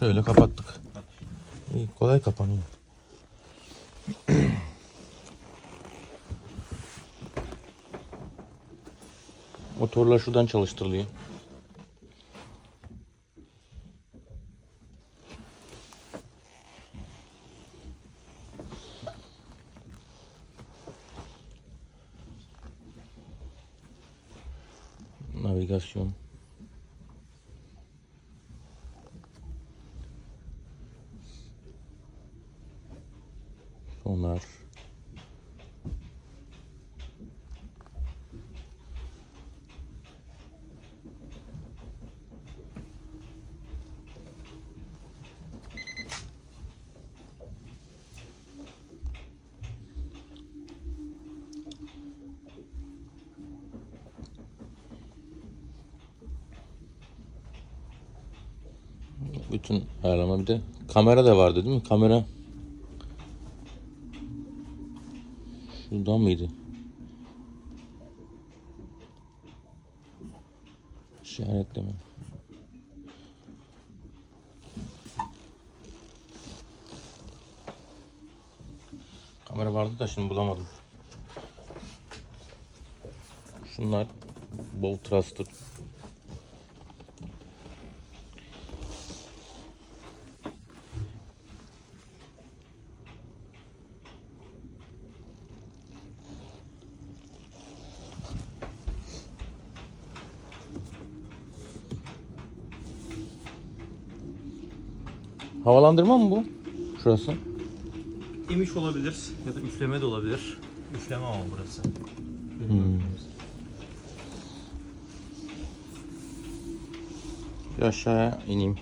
Şöyle kapattık. İyi, kolay kapanıyor. Motorlar şuradan çalıştırılıyor. Navigasyon. Onlar. Bütün ayarlama bir de kamera da vardı değil mi? Kamera şuradan mıydı? İşaretleme. Kamera vardı da şimdi bulamadım. Şunlar bol thruster. Havalandırma mı bu? Şurası. İmiş olabilir ya da üfleme de olabilir. Üfleme ama burası. Bir aşağıya ineyim.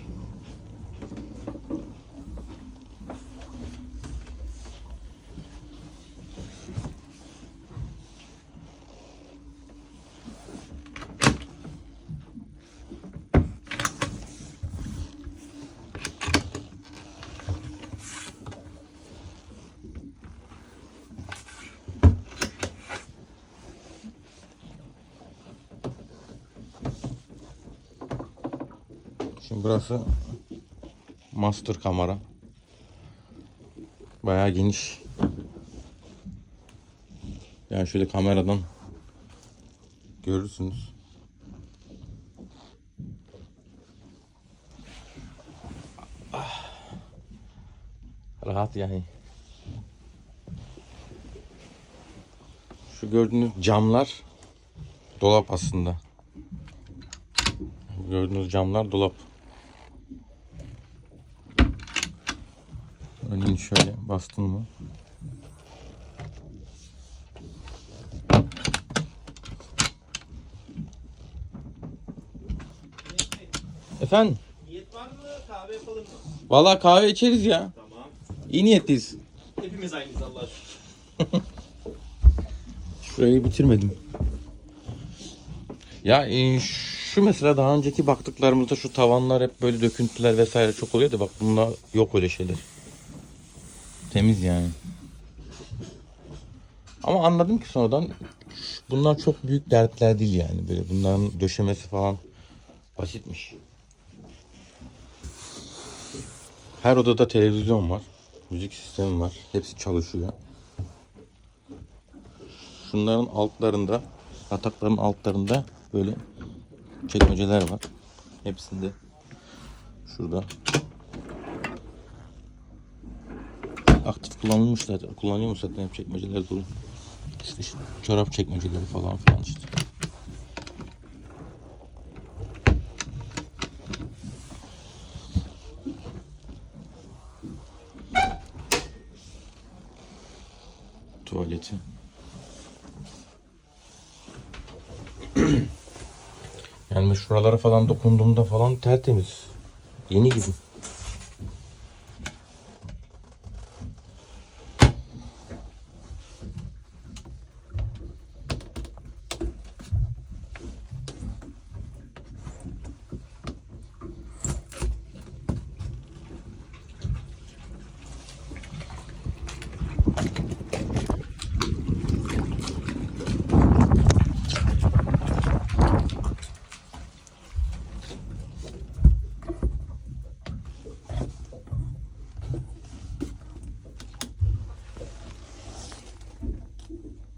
Şimdi burası master kamera. Bayağı geniş. Yani şöyle kameradan görürsünüz. Ah. Rahat yani. Şu gördüğünüz camlar dolap aslında. Gördüğünüz camlar dolap. Örneğin şöyle bastın mı? Efendim? Niyet var mı? Kahve yapalım mı? Vallahi kahve içeriz ya. Tamam. İyi niyetliyiz. Hepimiz aynıyız Allah aşkına. Şurayı bitirmedim. Ya e, şu mesela daha önceki baktıklarımızda şu tavanlar hep böyle döküntüler vesaire çok oluyor da bak bunda yok öyle şeyler. Temiz yani. Ama anladım ki sonradan bunlar çok büyük dertler değil yani böyle bunların döşemesi falan basitmiş. Her odada televizyon var. Müzik sistemi var. Hepsi çalışıyor. Şunların altlarında, yatakların altlarında böyle çekmeceler var. Hepsinde şurada aktif kullanılmış zaten. Kullanıyor mu zaten hep çekmeceler dolu. İşte, işte çorap çekmeceleri falan filan işte. Tuvaleti. Yani şuralara falan dokunduğumda falan tertemiz. Yeni gibi.